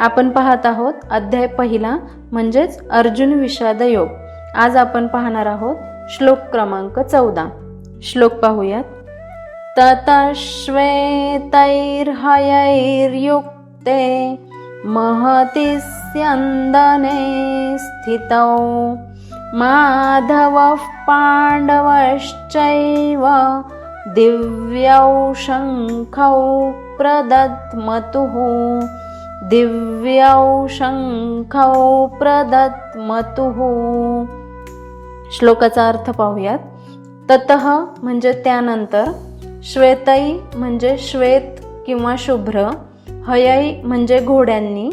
आपण पाहत आहोत अध्याय पहिला म्हणजेच अर्जुन विषाद योग. आज आपण पाहणार आहोत श्लोक क्रमांक चौदा. श्लोक पाहूयात. ततश्वेतैर्हयैर्युक्ते महतिस्यन्दने स्थितौ। माधवः पाण्डवश्चैव दिव्यौ शङ्खौ प्रदत्मतुः दिव्यौ शङ्खौ प्रदत्मतुः। श्लोकाचा अर्थ पाहूयात। ततः म्हणजे त्यानंतर श्वेतई म्हणजे श्वेत किंवा शुभ्र हयई म्हणजे घोड्यांनी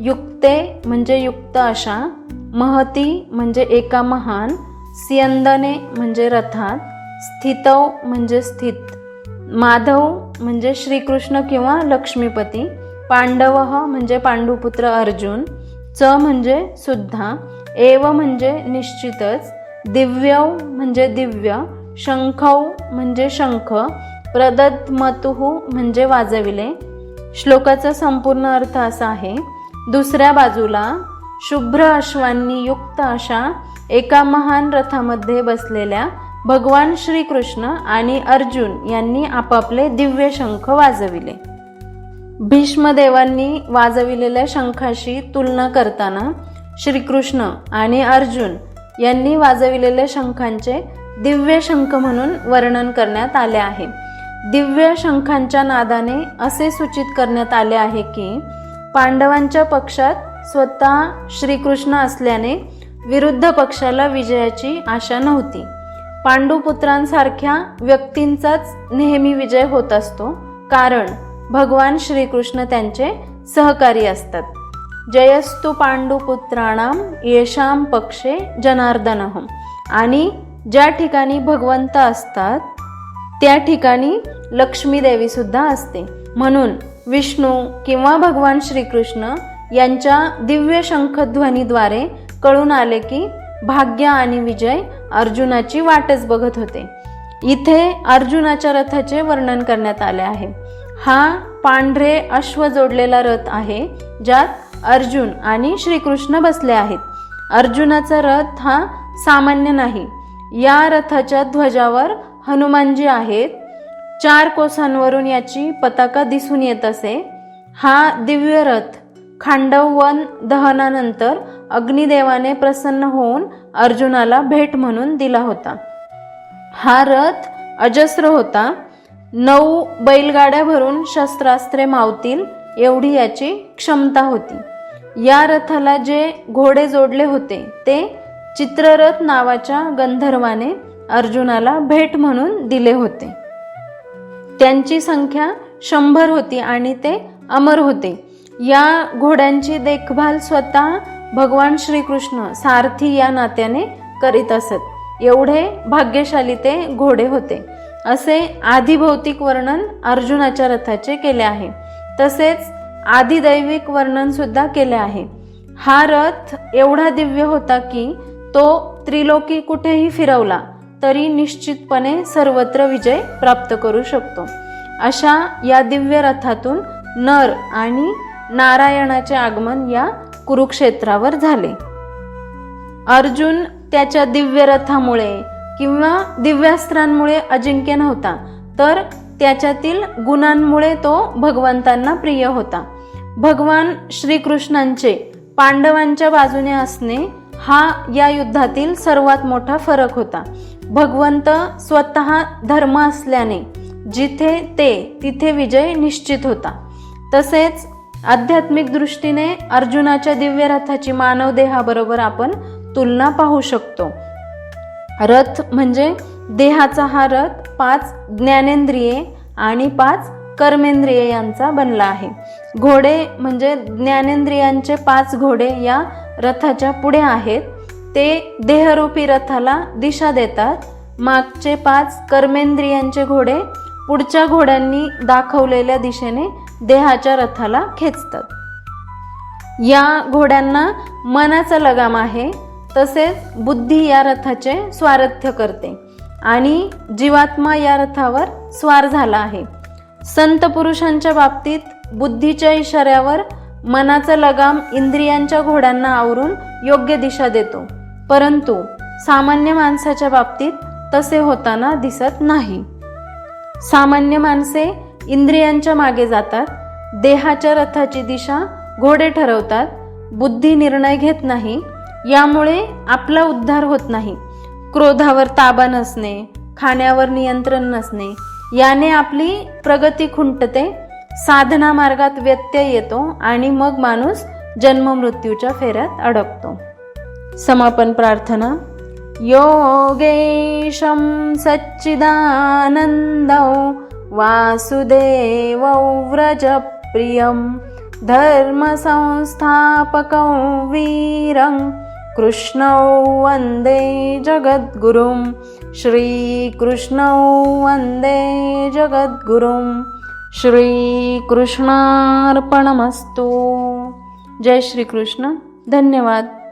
युक्ते म्हणजे युक्त अशा महती म्हणजे एका महान स्यंदने म्हणजे रथात स्थितव म्हणजे स्थित माधव म्हणजे श्रीकृष्ण किंवा लक्ष्मीपती पांडव म्हणजे पांडुपुत्र अर्जुन च म्हणजे सुद्धा एव म्हणजे निश्चितच दिव्यव म्हणजे दिव्य शंखौ म्हणजे शंख प्रदत्मतुहू म्हणजे वाजविले. श्लोकाचा संपूर्ण अर्थ असा आहे दुसऱ्या बाजूला शुभ्र अश्वांनी युक्त अशा एका महान रथामध्ये बसलेल्या भगवान श्रीकृष्ण आणि अर्जुन यांनी आपापले दिव्य शंख वाजविले. भीष्मदेवांनी वाजविलेल्या शंखाशी तुलना करताना श्रीकृष्ण आणि अर्जुन यांनी वाजविलेल्या शंखांचे दिव्य शंख म्हणून वर्णन करण्यात आले आहे. दिव्य शंखांच्या नादाने असे सूचित करण्यात आले आहे की पांडवांच्या पक्षात स्वतः श्रीकृष्ण असल्याने विरुद्ध पक्षाला विजयाची आशा नव्हती. पांडुपुत्रांसारख्या व्यक्तींचाच नेहमी विजय होत असतो. कारण भगवान श्रीकृष्ण त्यांचे सहकारी असतात. जयस्तु पांडुपुत्राणाम येशाम पक्षे जनार्दनहम आणि ज्या ठिकाणी भगवंत असतात त्या ठिकाणी लक्ष्मीदेवीसुद्धा सुद्धा असते. म्हणून विष्णू किंवा भगवान श्रीकृष्ण यांच्या दिव्य शंखध्वनीद्वारे कळून आले की भाग्य आणि विजय अर्जुनाची वाटच बघत होते. इथे अर्जुनाच्या रथाचे वर्णन करण्यात आले आहे. हा पांढरे अश्व जोडलेला रथ आहे ज्यात अर्जुन आणि श्रीकृष्ण बसले आहेत. अर्जुनाचा रथ हा सामान्य नाही. या रथाच्या ध्वजावर हनुमानजी आहेत. चार कोसांवरून याची पताका दिसून येत असे. हा दिव्य रथ खांडववन दहनानंतर अग्निदेवाने प्रसन्न होऊन अर्जुनाला भेट म्हणून दिला होता. हा रथ अजस्र होता. नऊ बैलगाड्या भरून शस्त्रास्त्रे मावतील एवढी याची क्षमता होती. या रथाला जे घोडे जोडले होते ते चित्ररथ नावाच्या गंधर्वाने अर्जुनाला भेट म्हणून दिले होते. त्यांची संख्या शंभर होती आणि ते अमर होते. या घोड्यांची देखभाल स्वतः भगवान श्रीकृष्ण सारथी या नात्याने करीत असत. एवढे भाग्यशाली ते घोडे होते. असे आधिभौतिक वर्णन अर्जुनाच्या रथाचे केले आहे. तसेच आदिदैविक वर्णन सुद्धा केले आहे. हा रथ एवढा दिव्य होता की तो त्रिलोकी कुठेही फिरवला तरी निश्चितपणे सर्वत्र विजय प्राप्त करू शकतो. अशा या दिव्य रथातून नर आणि नारायणाचे आगमन या कुरुक्षेत्रावर झाले. अर्जुन त्याच्या दिव्य रथामुळे किंवा दिव्यास्त्रांमुळे अजिंक्य नव्हता तर त्याच्यातील गुणांमुळे तो भगवंतांना प्रिय होता. भगवान श्रीकृष्णांचे पांडवांच्या बाजूने असणे हा या युद्धातील सर्वात मोठा फरक होता. भगवंत स्वतः धर्म असल्याने जिथे ते तिथे विजय निश्चित होता. तसेच आध्यात्मिक दृष्टीने अर्जुनाच्या दिव्य रथाची मानव देहाबरोबर आपण तुलना पाहू शकतो. रथ म्हणजे देहाचा हा रथ पाच ज्ञानेंद्रिये आणि पाच कर्मेंद्रिये यांचा बनला आहे. घोडे म्हणजे ज्ञानेंद्रियांचे पाच घोडे या रथाच्या पुढे आहेत. ते देहरूपी रथाला दिशा देतात. मागचे पाच कर्मेंद्रियांचे घोडे पुढच्या घोड्यांनी दाखवलेल्या दिशेने देहाच्या रथाला खेचतात. या घोड्यांना मनाचा लगाम आहे. तसेच बुद्धी या रथाचे स्वारथ्य करते आणि जीवात्मा या रथावर स्वार झाला आहे. संत पुरुषांच्या बाबतीत बुद्धीच्या इशाऱ्यावर मनाचा लगाम इंद्रियांच्या घोड्यांना आवरून योग्य दिशा देतो. परंतु सामान्य माणसाच्या बाबतीत तसे होताना दिसत नाही. सामान्य माणसे इंद्रियांच्या मागे जातात देहाच्या रथाची दिशा घोडे ठरवतात बुद्धी निर्णय घेत नाही यामुळे आपला उद्धार होत नाही. क्रोधावर ताबा नसणे खाण्यावर नियंत्रण नसणे याने आपली प्रगती खुंटते साधना मार्गात व्यत्यय येतो आणि मग माणूस जन्ममृत्यूच्या फेऱ्यात अडकतो. समापन प्रार्थना. योगेशं सच्चिदानन्दौ वासुदेवौ व्रजप्रियं धर्मसंस्थापकौ वीरं कृष्णौ वन्दे जगद्गुरुं श्रीकृष्णौ वन्दे जगद्गुरुं श्रीकृष्णार्पणमस्तु। जय श्रीकृष्ण। धन्यवाद।